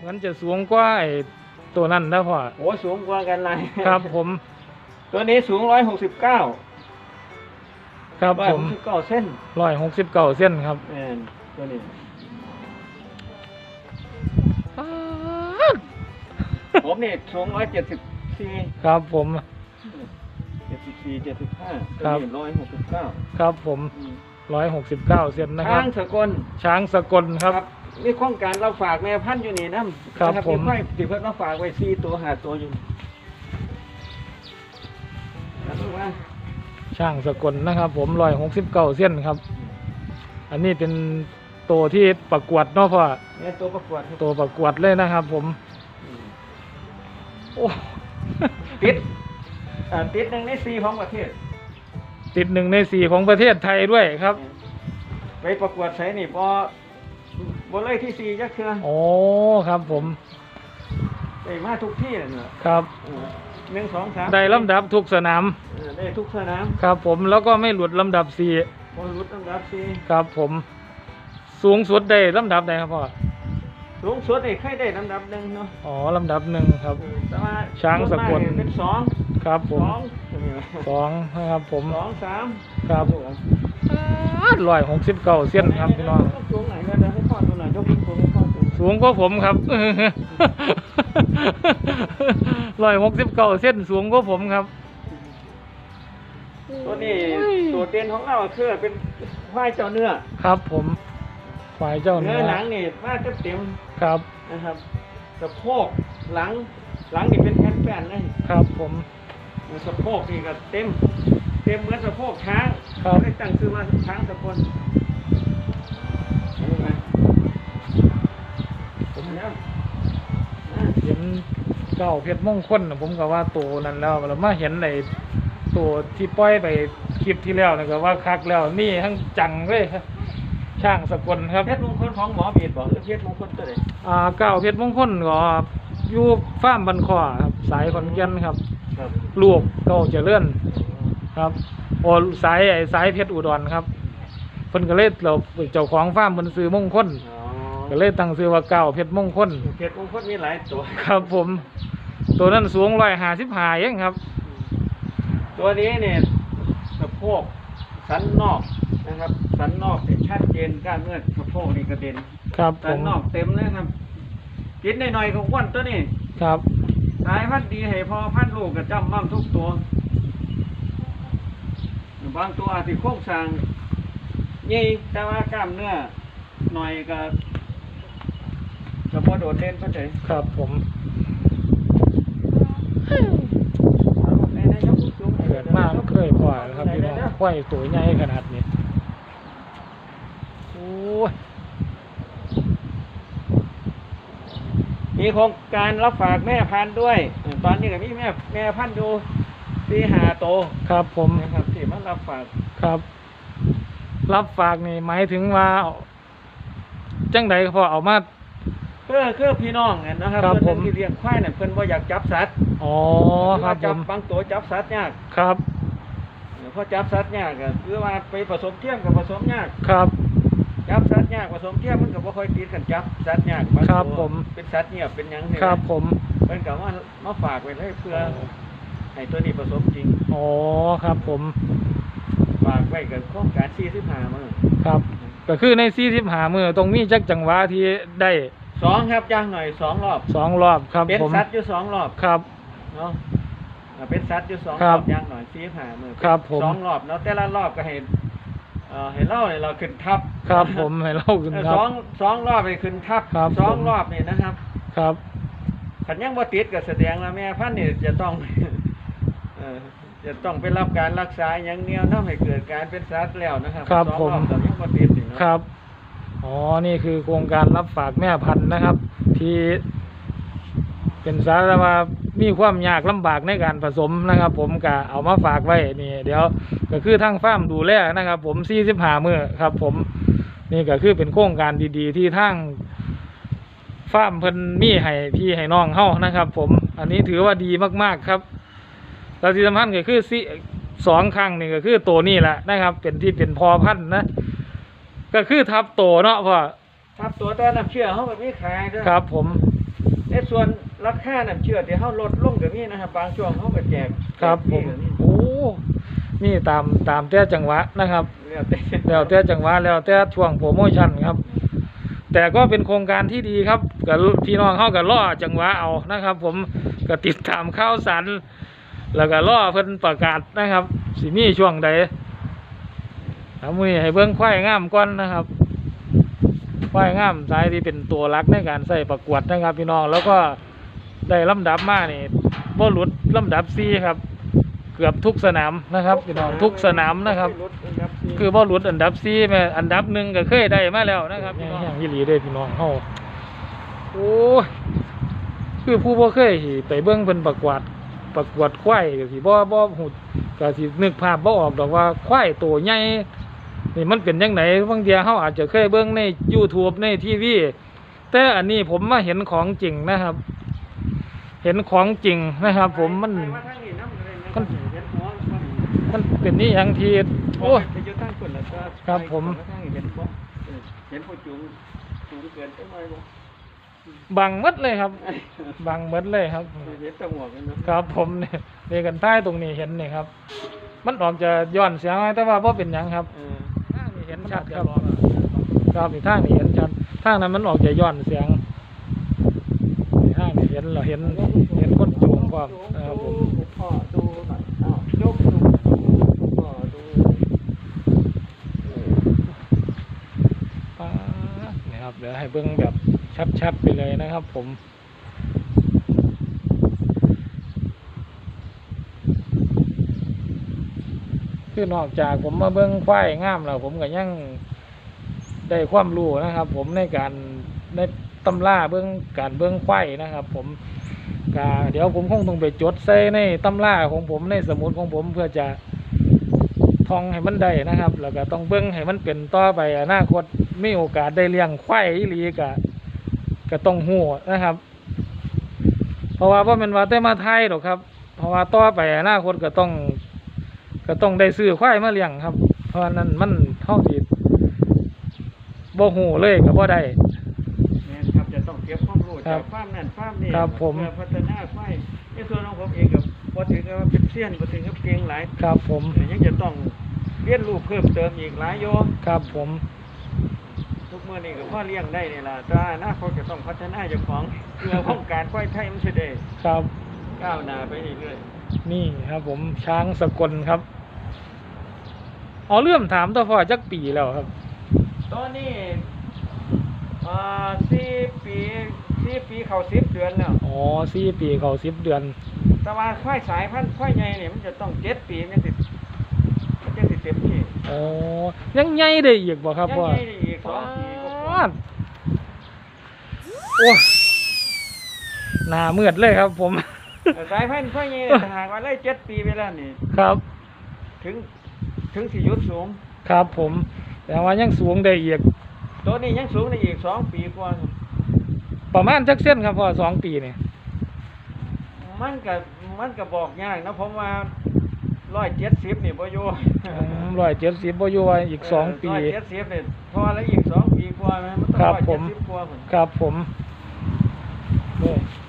เหมือนจะสูงกว่าไอ้ตัวนั้นนะพ่อโอ้สูงกว่ากันหลายครับผม ตัวนี้สูงร้อยหกสิบเก้าครับร้อยผหมกสิบเก้าเส้นร้อยหกสิบเก้าเส้นครับแม่นตัวนี้ ผมนี่สูงร้อยเจ็ดสิบสี่ครับผม เจ็ดสิบสี่เจ็ดสิบห้าครัตัวบ นี้ร้อยหกสิบเก้าครับผมร้อยหกสิบเก้าเส้นนะครัช้าบงสกลช้างสกลครับ มีโครงการเราฝากแม่พันธุ์อยู่นี่นะครับนะผมค่อยติเพิ่นมาฝากไว้สี่ตัวหาตัวอยู่แล้วดูว่าช่างสกลนะครับ ผมร้อยหกสิบเก้าเส้นครับ อันนี้เป็นตัวที่ประกวดเนาะพ่อเนี่ยตัวประกวดครับตัวประกวดเลยนะครับ ผม อืมโอ้ ติดอ่าติดหนึ่งในสี่ของประเทศ ติดหนึ่งในสี่ของประเทศไทยด้วยครับ ไปประกวดใส่นี่พอ บ่เลยที่สี่จักเทื่อโอ้ครับผมไปมาทุกที่นั่นน่ะครับเออหนึ่งสองสามได้ลำดับทุกสนามเออได้ทุกสนามครับผมแล้วก็ไม่หลุดลำดับสี่พอรุดลำดับสี่ครับผม สูงสุดได้ลำดับไหนครับพ่อสูงสุดนี่เคยได้ลำดับหนึ่งเนาะอ๋อลำดับหนึ่งครับ เออแต่ว่าช้างสกล ส่วนมเป็นสองครับผสมองสองนะครับผมสองสามครับร้อยหกสิบเก้าเส้นครับพี่น้องสูงไหนก็ได้ให้พ่อตั สูงสูงกว่าผมครับร้อยหกสิบเก้าเส้นสูงกว่าผมครับ ตัวนี้ตัวเด่นของเราคือเป็นควายเจ้าเนื้อ ครับ ผมฝ่ายเจ้าเนื้เนื้ออหนังนี่มาเต็มเต็มครับๆนะครับสะโพกหลัง หลังนี่เป็นแผ่นๆเลยครับ ผมสะโพกนี่ก็เต็ม เต็มเหมือนสะโพกช้างครับได้ตั้งชื่อว่าช้างสกลเห็นไหมผมเนี่ยอะ เห็น เก้าเพชรมงคลน่ะผมก็ว่าตัวนั้นแล้วแล้วมาเห็นในตัวที่ปล่อยไปคลิปที่แล้วนะก็ว่าคักแล้วนี่ทั้งจังเลยครับช่างสกลครับ เพชรมงคลของหมอบีดบอกหรือเพชรมงคลตัวไหนอ่าเก้าเพชรมงคลก็อยู่ฟาร์มบันคอครับ สายขอนแก่นครับ ครับลูกเก้าเจริญครับโอ้สายไอ้สายเพชรอุดรครับเพิ่นก็เลยเราเจ้าของฟาร์มเพิ่นซื้อมงคล อ๋อ ก็เลยตั้งชื่อว่าเก้าเพชรมงคลเพชรมงคลมีหลายตัว ครับผม ตัวนั้นสูงร้อยห้าสิบห้าเองครับ ตัวนี้เนี่ยสะโพกสันนอกนะครับ สันนอกเนี่ยชัดเจนกล้ามเนื้อสะโพกนี่กระเด็นครับผสันมนอกเต็มเลยครับกินหน่อยๆของอ้วันตัวนี้ครับสายพันธุ์ดีให้พอพันธุ์ลูกกระจำมั่มทุกตัว บางตัวอาจสิโค้งสร้างใหญ่แต่ว่ากล้ามเนื้อหน่อยก็ก็ พอโดดเด่นเท่าไหร่ครับผมในในยกสูงๆเกิดมากเคยปล่อยครับพี่น้องปล่อยตัวใหญ่ขนาดนี้โอ้ยมีโครงการรับฝากแม่พันธุ์ด้วย ตอนนี้ก็มีแม่แม่พันธุ์ดูที่หาโตวครับผมนะครับที่มันรับฝากครับ รับฝากนี่หมายถึงว่าจังใดก็พอเอามา เพื่อเพื่อพี่น้องเนี่ยนะครับครับเพื่อนผม ที่เลี้ยงควายเนี่ยเพิ่นบ่อยากจับสัตว์อ๋อครับจัผมบางตัวจับสัตว์ยากครับเพราะจับสัตว์ยากก็คือว่าไปผสมเทียมกับผสมยาก ครับ จับสัตว์ยากผสมเทียมมันก็บ่ค่อยติดกันจับสัตว์ยากางครับตัวผม เป็นสัตว์เงียบเป็นหยังนี่ครับผมเพิ่นก็ว่ามาฝากไว้เลยเพื่อให้ตัวนี้ผสมจริงอ๋อครับผมฝากไว้กับโครงการ45มื้อครับ ก็คือในสี่สิบหามือตรงมีจักจังหวะที่ได้ สองครับย่างหน่อยสองรอบสองรอบครับเป็นผมสัตว์อยู่สองรอบครับเนาะอ่าเป็นสัตว์อยู่สองครรัอบบย่างหน่อย45มื้อครับผมสองรอบเนาะแต่ละรอบก็ให้เอ่อให้เล่าเนี่ยเราขึ้นทับ ครับ ผมให้เล่าขึ้นครัสบองสองรอบไปขึ้นทับครับสองผมรอบนี่นะครับ ครับขันยังบ่ติดก็แสดงว่าแม่พันธุ์นี่จะต้องเอ่อจะต้องไปรับการรักษาอย่างเดียวทำให้เกิดการเป็นสัตว์แล้วนะครับครับสองผมรอบแต่ยังบ่ติดนี่เนาะครับ อ๋อ นี่คือโครงการรับฝากแม่พันธุ์นะครับ ที่เป็นสารว่ามีความยากลำบากในการผสมนะครับ ผมก็เอามาฝากไว้นี่เดี๋ยวก็คือทางฟาร์มดูแลนะครับ ผมสี่สิบห้ามือครับ ผมนี่ก็คือเป็นโครงการดีๆ ที่ทางฟาร์มเพิ่นมีให้พี่ให้น้องเฮานะครับ ผมอันนี้ถือว่าดีมากๆครับแล้วที่สำคัญก็คือสิสองครั้งนี่ก็คือตัวนี้แหละนะครับ เป็นที่เป็นพอพันธุ์นะ ก็คือทับโตเนาะพ่อทับตัวแต่น้ำเชื่อเขาแบบนี้ขายเด้อครับผม ในส่วนราคาน้ำเชื่อที่เฮาลดลงก็มีนะครับบางช่วงเฮาก็แจกครับผมแจกฟก็โอ้นี่ตามตามแต่จังหวะนะครับแล้วแต่แล้วแต่จังหวะแล้วแต่ช่วงโปรโมชั่นครับ แต่ก็เป็นโครงการที่ดีครับกับพี่น้องเข้ากับล่อจังหวะเอานะครับ ผมก็ติดตามข่าวสารแล้วก็ล่อเพิ่นประกาศนะครับ สิมีช่วงใด ทำมือนี้ให้เบิ่งควายงามก่อนนะครับควายงามสายที่เป็นตัวรักในการใส่ประกวดนะครับ พี่น้องแล้วก็ได้ลำดับมานี่บ่หลุดลำดับซีครับ เกือบทุกสนามนะครับพี่น้องทุกสนามนะครับลดอันดับสี่คือบ่หลุดอันดับซีแม่อันดับหนึ่งก็เคยได้มาแล้วนะครับพี่น้องอย่างยี่หลีเด้อพี่น้องเฮาโอ้ยคือผู้บ่เคยไปเบิ่งเพิ่นประกวดประกวดควายก็สิบ่บ่ฮู้ก็สินึกภาพบ่ออกดอกว่าควายตัวใหญ่ นี่มันเป็นจังไดบางเทีเฮาอาจจะเคยเบิ่งใน YouTube ในทีวีแต่อันนี้ผมมาเห็นของจริงนะครับ เห็นของจริงนะครับ ผมมันมันเห็นหัวมันนเป็นนี่อย่างทีโอ้ยครับผมเห็นบ่เออเห็นผู้จูงสูงเกินจังหน่อยบ่บังมดเลยครับบังหมดเลยครับครับผมเนี่ยเรียกันใต้ตรงนี้เห็นนี่ครับ มันออกจะย้อนเสียงไว้แต่ว่าเพ่เป็นยังครับ เห็นชัดครับครับอีกทางนี้เห็นชัดทางนั้นมันออกจะย้อนเสียงอีกทางนี้เห็นเราเห็นเห็นคนจูงความครับผมดูพ่อดูยกดูพ่อดูป๊านี่ครับเดี๋ยวให้เบิ้งแบบชัดๆไปเลยนะครับผม คือนอกจากผมมาเบิ้งควายงามแล้วผมก็ยังได้ความรู้นะครับ ผมในการในตำราเบิ้งการเบิ้งควายนะครับ ผมก็เดี๋ยวผมคงต้องไปจดใส่ในตำราของผมในสมุดของผมเพื่อจะท่องให้มันได้นะครับ แล้วก็ต้องเบิ้งให้มันเป็นต่อไปอนาคตมีโอกาสได้เลี้ยงควายอีหลีก็ก็ต้องหู้นะครับ เพราะว่าพ่อเป็นว่าแต่มาไทยหรอกครับ เพราะว่าต่อไปอนาคตก็ต้อง ก็ต้องได้ซื้อควายมาเลี้ยงครับ เพราะฉะนั้นมันเท่าที่บ่หูเลยก็บ่ได้แม่นครับจะต้องเก็บความรู้ครัจาบกฟาร์มนั่นฟาร์มนี่ครับผม เพื่อพัฒนาควายในส่วนของผมเองกับพอถึงกับว่าเป็นเซียนพอถึงกับเก่งหลายครับผมยังจะต้องเรียนรู้เพิ่มเติมอีกหลายโยครับผมทุกเมื่อนี่ก็พ่อเลี้ยงได้นี่ล่ะแต่ว่าอนาคตจะต้องพัฒนาเจ้าของเพื่อป้องกันควายไทยมันจะได้ครับ ก้าวหน้าไปเรื่อยนี่ครับผมช้างสกลครับ เอาเรื่องถามต่อพ่อจักปีแล้วครับๆตอนนี้อ่าสี่ปีสี่ปีเข้าสิบเดือนแล้วอ๋อสี่ปีเขาสิบเดือน แต่ว่าควายสายพันธุ์ควายใหญ่เนี่ยมันจะต้องเจ็ดปีมันจะมันจะติดเต็มที่อ๋อยังใหญ่ได้อีกบ่ครับพ่อยังใหญ่ได้อีกสองปีก็พอป๊าดโอ้หน้ามืดเลยครับผม แต่สายพันธุ์ควายใหญ่เนี่ยถ้าหากว่าไล่เจ็ดปีไปแล้วนี่ ครับ ถึง ถึงสี่ยุดสูง ครับผม แต่ว่ายังสูงได้อีกตัวนี้ยังสูงได้อีกสองปีกว่าประมาณจักเส้นครับพ่อสองปีนี่มันก็มันก็บอกยากนะผมว่าร้อยเจ็ดสิบนี่บ่อยู่ร้อยเจ็ดสิบบ่อยู่ว่าอีกสองปีร้อยเจ็ดสิบนี่พอแล้วอีกสองปีกว่าไหมมันต้องครับร้อยผเจ็มดสิบกว่าพุ่นครับผมนี่นะครับโอ้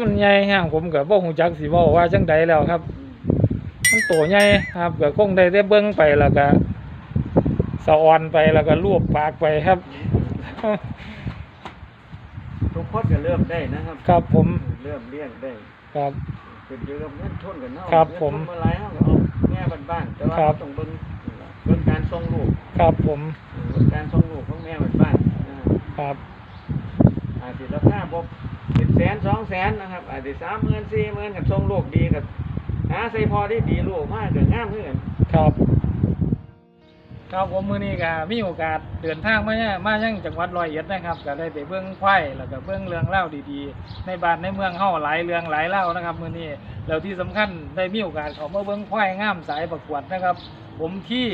มันใหญ่ฮะผมก็บ่ฮู้จักสิเว้าว่าจังใดแล้วครับ มันโตใหญ่ครับก็คงได้ได้เบิ่งไปแล้วก็สะออนไปแล้วก็ลูบปากไปครับ ทุกคนก็เริ่มได้นะครับ ครับผม เริ่มเลี้ยงได้ ครับเป็นอยู่กับเงินทุนกันเนาะครับผมเงินทุนมาหลายเฮาก็เอาแง่บ้านๆแต่ว่าครับเราต้องเบิ่งเบิ่งการส่งลูกครับผมเบิ่งการส่งลูกของแม่บ้านๆนะครับครับอาจจะราคาบ่เป็น แสนสองแสนนะครับอาจจะสามหมื่นสี่หมื่นกับทรงลูกดีกับหาใส่พอได้ดีลูกมากกับงามเพื่อนครับครับผมมื้อนี้ก็มีโอกาสเดินทางมาเนี่ยมายังจังหวัดร้อยเอ็ดนะครับก็ได้ไปเบิ่งควายแล้วก็เบิ่งเรื่องเล่าวดีๆ ในบ้านในเมืองเฮาหลายเรื่องหลายเล่าวนะครับมื้อนี้แล้วที่สำคัญได้มีโอกาสเข้ามาเบิ่งควายงามสายประกวดนะครับ ผมที่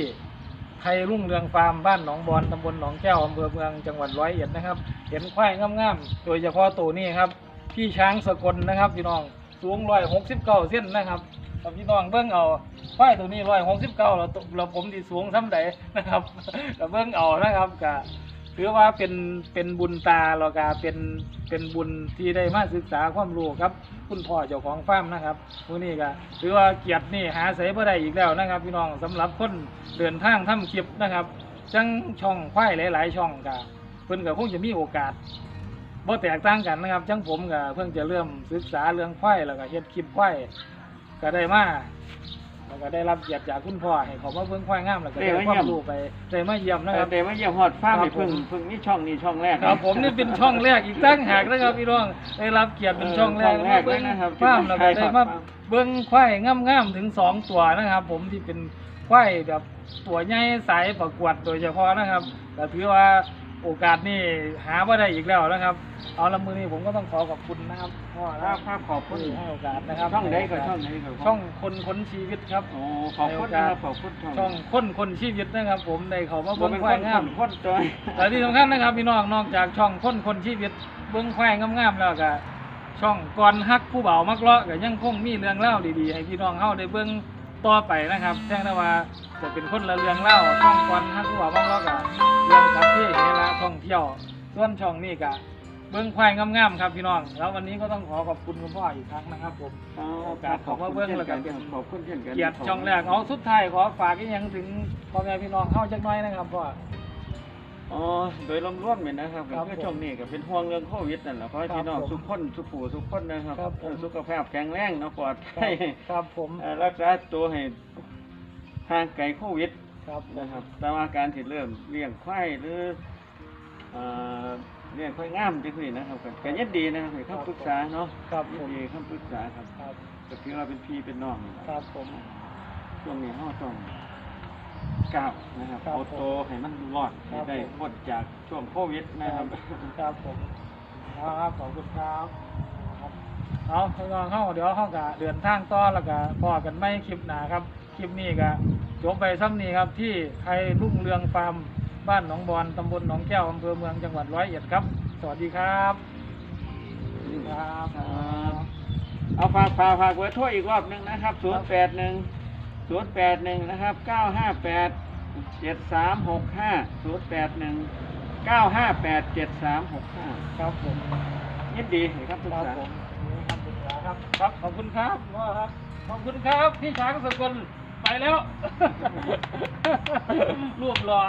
ไทยรุ่งเรืองฟาร์มบ้านหนองบอนตำบลหนองแก้วอำเภอเมืองจังหวัดร้อยเอ็ดนะครับ เห็นควายงามๆโดยเฉพาะตัวนี้ครับ พี่ช้างสกลนะครับพี่น้องสูงร้อยหกสิบเก้าเส้นนะครับกับพี่น้องเบิ้งเอาควายตัวนี้ร้อยหกสิบเก้าเราเราผมที่สูงซ้ำใดนะครับก็เบิ้งเอานะครับก็ถือว่าเป็นเป็นบุญตาเราก็เป็นเป็นบุญที่ได้มาศึกษาความรู้ครับ คุณพ่อเจ้าของฟาร์มนะครับมือนี้ก็ถือว่าเกียรตินี่หาใส่บ่ได้อีกแล้วนะครับ พี่น้องสำหรับคนเดินทางทำคลิปนะครับจังช่องควายหลาย ๆ ช่องก็เพิ่นก็คงจะมีโอกาส บ่แตกต่างกันนะครับจังผมก็เพิ่งจะเริ่มศึกษาเรื่องควายแล้วก็เฮ็ดคลิปควายก็ได้มาแล้วก็ได้รับเกียรติจากคุณพ่อให้เขามาเบิ่งควายงามแล้วก็ได้ความรู้ไปได้มาเยี่ยมนะครับแต่มาเยี่ยมฮอดฟาร์มครับนี่เพิ่งผมเพิ่งมีช่องนี้ช่องแรกครับผมนี่เป็นช่องแรกอีกตั้งหากนะครับพี่น้องได้รับเกียรติเป็นช่องแรกช่องแรกเลยนะครับฟาร์มแล้วก็ได้มาเบิ้งควายงามๆถึงสองตัวนะครับ ผมที่เป็นควายแบบตัวใหญ่สายประกวดโดยเฉพาะนะครับแต่ถือว่า โอกาสนี่หาว่าได้อีกแล้วนะครับ เอาละมือนี้ผมก็ต้องขอขอบคุณนะครับพ่อคนะรับครับขอบคุณที่ให้โอกาสนะครับช่องไหนก็ช่องไหนก็ช่องคนคนชีวิตครับโอ้ขอบคุณนะครับขอบคุณช่องช่องคนคนชีวิตนะครับ ผมในเขามาบ่เบิ้งเป็นคควายนงาม คนจอยแต่ที่สำคัญนะครับพี่น้องนอกจากช่องคนคนชีวิตเบิ้งควายงามๆแล้วก็ช่องก่อนฮักผู้เบามักเลาะก็ยังคงมีเรื่องเล่าดีๆให้พี่น้องเฮาได้เบิ้งต่อไปนะครับแจ้งได้ว่าจะเป็นคนละเรื่องเล่าช่องก่อนฮักผู้เบามักเลาะก็เรื่อง เที่ยว ส่วนช่องนี้ก็เบิ้งควายงามๆครับพี่น้อง แล้ววันนี้ก็ต้องขอขอบคุณคุณพ่ออีกครั้งนะครับผมโอกาสของมาเบิ่งแล้วก็เป็นขอบคุณเช่นกันเกียรติช่องแรกเอาสุดท้ายขอฝากอีกอย่างถึงพ่อแม่พี่น้องเฮาจักหน้อยนะครับพ่ออ๋อโดยรวมๆเนี่ยนะครับครับก็ช่วงนี้ก็เป็นห่วงเรื่องโควิดนั่นแหละเพราะครับพี่น้องผมทุกคนทุกผู้ทุกคนนะครับครับผมเออสุขภาพแข็งแรงเนาะปลอดภัยครับผมเอ่อรักษาตัวให้ห่างไกลโควิดครับนะครับแต่ว่าการที่เริ่มเลี้ยงควายหรือ เอ่อเลี้ยงควายงามจังซี่นะครับก็ก็ยินดีนะครับให้คำปรึกษาเนาะครับผยินมดีคำปรึกษาครับครับก็ถือว่าเป็นพี่เป็นน้องนี่แหละครับ ผมช่วงนี้เฮาต้องก้าวนะครับครับเอาโตให้มันรอดครัให้บได้ผม พ้นจากช่วงโควิดนะครับ ครับผมครับขอบคุณครับครับเอาพี่น้องเข้าเดี๋ยวเข้ากับเดินทางต่อแล้วก็พอกันไม่คลิปหนาครับ คลิปนี้ก็จบไปซ้ำนี้ครับที่ไทยรุ่งเรืองฟาร์ม บ้านหนองบอนตำบลหนองแก้วอำเภอเมืองจังหวัดร้อยเอ็ดครับ สวัสดีครับสวัสดีครับครับเอาฝากฝากฝากเบอร์โทรอีกรอบหนึ่งนะครับศูนย์แปดหนึ่งศูนย์แปดหนึ่งนะครับเก้าห้าแปดเจ็ดสามหกห้าศูนย์แปดหนึ่งเก้าห้าแปดเจ็ดสามหกห้าครับผมยินดีครับทุกครับท่านผมนี่ครับคุณขาครับครับ ขอบคุณครับพ่อครับ ขอบคุณครับ พี่ช้างสกลไปแล้ว รวบรอ